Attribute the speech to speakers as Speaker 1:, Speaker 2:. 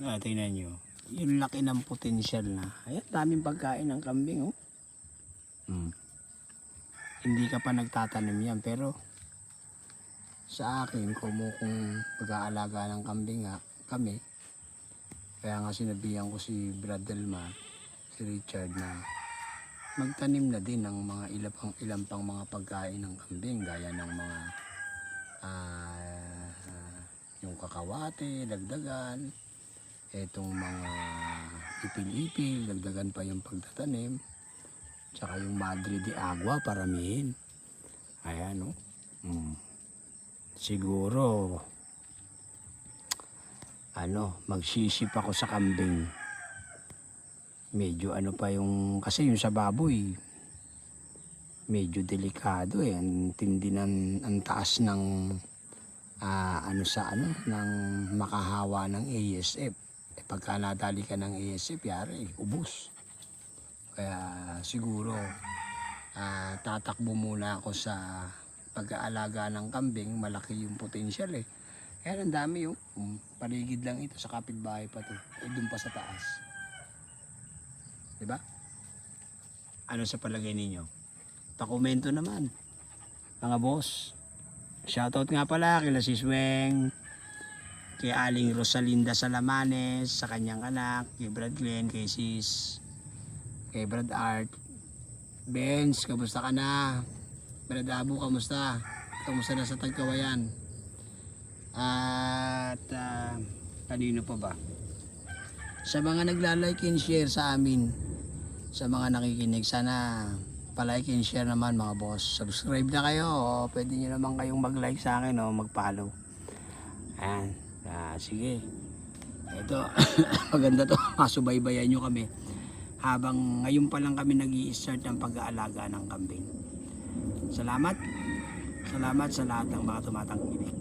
Speaker 1: Ah, tingnan nyo. Yung laki ng potensyal na. Ayan, daming pagkain ng kambing, oh. Hmm. Hindi ka pa nagtatanim yan, pero sa akin, kung mo kung pag-aalaga ng kambing nga, kami, kaya nga sinabihan ko si Brad Delma, si Richard na magtanim na din ng mga ilang pang, ilang pang mga pagkain ng kambing, gaya ng mga ah, yung kakawate, dagdagan, etong mga ipil-ipil, dagdagan pa yung pagtatanim, tsaka yung madre de agua, paramihin. Ayan, no? Mm. Siguro, ano, magsisip ako sa kambing. Medyo ano pa yung, kasi yung sa baboy, medyo delikado eh. Ang tindi ng, ang taas ng, ah, ano sa ano, ng makahawa ng ASF. Pagka nadali ka ng ASF, yari, ubus. Kaya siguro, ah, tatakbo muna ako sa pag-aalaga ng kambing, malaki yung potential eh. Kaya ang dami yung um, paligid lang ito sa kapitbahay pa to. Eh, doon pa sa taas. 'Di ba? Ano sa palagay ninyo? Pakomento naman. Mga boss. Shoutout nga pala kila Sis Weng, kay Aling Rosalinda Salamanes, sa kanyang anak, kay Brad Glenn, kay Sis, kay Brad Art. Benz, kamusta ka na? Brad Abu, kamusta? Kamusta na sa Tagkawayan? At ah, kanino pa ba? Sa mga nagla-like and share sa amin, sa mga nakikinig, sana palike and share naman mga boss. Subscribe na kayo. O, pwede nyo naman kayong mag-like sa akin o mag-follow. Ayan. Ah, sige. Ito, maganda to. Masubaybayan nyo kami. Habang ngayon pa lang kami nag start ng pag-aalaga ng kambing. Salamat. Salamat sa lahat ng mga tumatangkilik.